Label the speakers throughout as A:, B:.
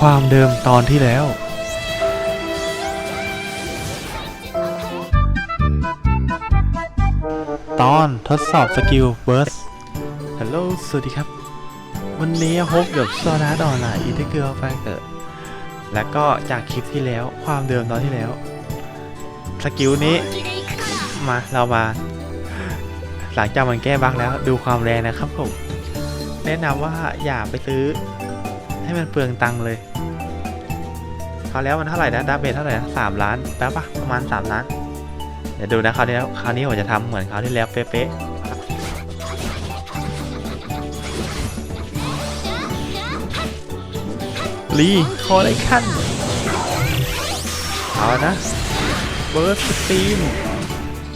A: ความเดิมตอนที่แล้ว ตอนทดสอบสกิลเบิร์สฮัลโหลสวัสดีครับ วันนี้พบกับโซนาดออนไลน์อีเทเกอร์แฟเกอร์และก็จากคลิปที่แล้วความเดิมตอนที่แล้ว สกิลนี้ มาเรามา หลังจากมันแก้บั๊กแล้วดูความแรงนะครับผม แนะนำว่าอย่าไปซื้อ ให้มันเปลืองตังค์เลยคราวแล้วมันเท่าไหร่นะดาเบทเท่าไหร่นะสามล้านแป๊บปะประมาณสามล้าน เดี๋ยวดูนะคราวนี้คราวนี้ผมจะทำเหมือนคราวที่แล้วเป๊ะๆลีคอลเลคชั่นเอานะเบิร์สสตรีม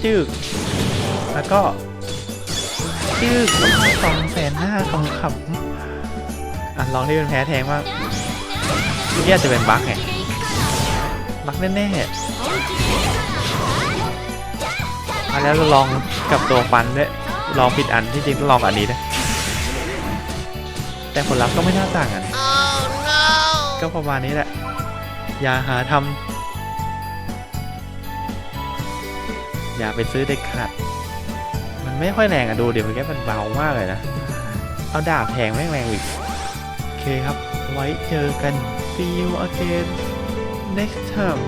A: จึกแล้วก็จึกสองแสนห้าทองคำ อะลองที่เป็นแพ้แทงว่างนี่อาจจะเป็นบั๊กไงบั๊กแน่ๆอันแล้วเราลองกับตัวฟันด้วยลองผิดอันที่จริงต้องลองกับอันนี้นะแต่ผลลัพธ์ก็ไม่น่าต่างกันก็ประมาณนี้แหละ อย่าหาทำอย่าไปซื้อเด็กขาด มันไม่ค่อยแรงอะดูเดี๋ยวมันแค่มันเบามากเลยนะ เอาดาบแทงแม่งแรงอีก เคครับ ไว้เจอกัน see you again next time